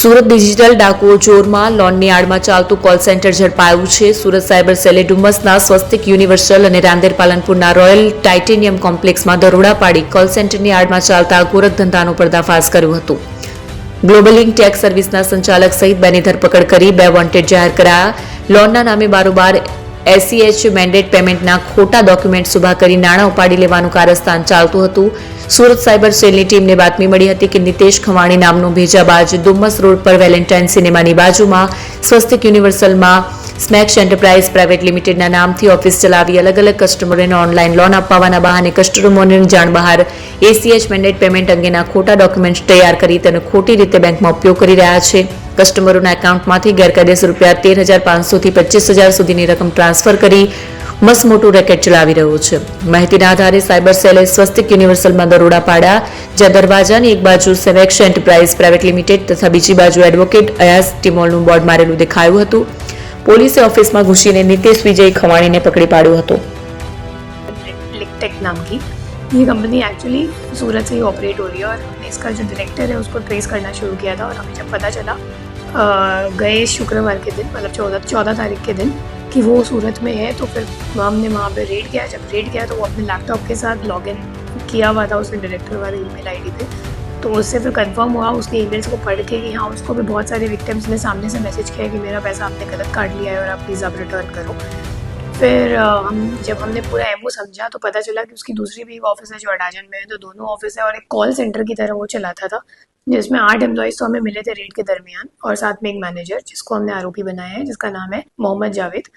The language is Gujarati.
સુરત ડિજિટલ ડાકુઓ ચોરમાં લોનની આડમાં ચાલતું કોલ સેન્ટર ઝડપાયું છે. સુરત સાયબર સેલે ડુમસના સ્વસ્તિક યુનિવર્સલ અને રાંદેર પાલનપુરના રોયલ ટાઇટેનિયમ કોમ્પ્લેક્સમાં દરોડા પાડી કોલ સેન્ટરની આડમાં ચાલતા ગોરખ ધંધાનો પર્દાફાશ કર્યો હતો. ગ્લોબલિંગ ટેક્સ સર્વિસના સંચાલક સહિત બેની ધરપકડ કરી બે વોન્ટેડ જાહેર કરાયા. લોનના નામે બારોબાર એસીએચ મેન્ડેટ પેમેન્ટના ખોટા ડોક્યુમેન્ટ્સ ઊભા કરી નાણાં ઉપાડી લેવાનું કારસ્થાન ચાલતું હતું. સુરત સાયબર સેલની ટીમને બાતમી મળી હતી કે નિતેશ ખવાણી નામનો ભેજાબાજ ડુમ્મસ રોડ પર વેલેન્ટાઇન સિનેમાની બાજુમાં સ્વસ્તિક યુનિવર્સલમાં સ્મેક્સ એન્ટરપ્રાઇઝ પ્રાઇવેટ લિમિટેડના નામથી ઓફિસ ચલાવી અલગ અલગ કસ્ટમરોને ઓનલાઈન લોન અપાવવાના બહાને કસ્ટમરોની જાણ બહાર એસીએચ મેન્ડેટ પેમેન્ટ અંગેના ખોટા ડોક્યુમેન્ટ્સ તૈયાર કરી તેનો ખોટી રીતે બેંકમાં ઉપયોગ કરી રહ્યા છે. કસ્ટમરોના એકાઉન્ટમાંથી ગેરકાયદેસર રૂપિયા તેર હજાર પાંચસોથી પચીસ હજાર સુધીની રકમ ટ્રાન્સફર કરી મસ્ત મોટું રેકેટ ચલાવી રહ્યો છે. માહિતીના આધારે સાયબર સેલે સ્વસ્તિક યુનિવર્સલમાં દરોડા પાડ્યા, જ્યાં દરવાજાની એક બાજુ સેવેક્સ એન્ટરપ્રાઇઝ પ્રાઇવેટ લિમિટેડ તથા બીજી બાજુ એડવોકેટ અયાસ ટિમોલનું બોર્ડ મારેલું દેખાયું હતું. પોલીસે ઓફિસમાં ઘૂસીને નિતેશ વિજય ખવાણીને પકડી પાડ્યો હતો. ये कंपनी एक्चुअली सूरत से ही ऑपरेट हो रही है और हमने इसका जो डायरेक्टर है उसको ट्रेस करना शुरू किया था और हमें जब पता चला गए शुक्रवार के दिन मतलब चौदह चौदह तारीख के दिन कि वो सूरत में है तो फिर हमने वहाँ पे रेड किया। जब रेड किया तो वो अपने लैपटॉप के साथ लॉग इन किया हुआ था उसने डायरेक्टर वाले ई ईमेल आईडी पे। तो उससे फिर कंफर्म हुआ, उसके ईमेल्स को पढ़ के कि हाँ उसको भी बहुत सारे विक्टिम्स ने सामने से मैसेज किया कि मेरा पैसा आपने गलत काट लिया है और आप प्लीज़ आप रिटर्न करो। फिर जब हमने पूरा एमओ समझा तो पता चला कि उसकी दूसरी भी एक ऑफ़िस है जो अडाजन में है तो दोनों ऑफ़िस है और एक कॉल सेंटर की तरह वो चलाता था, जिसमें आठ एम्प्लॉयज़ तो हमें मिले थे रेड के दरमियान और साथ में एक मैनेजर जिसको हमने आरोपी बनाया है, जिसका नाम है मोहम्मद जावेद।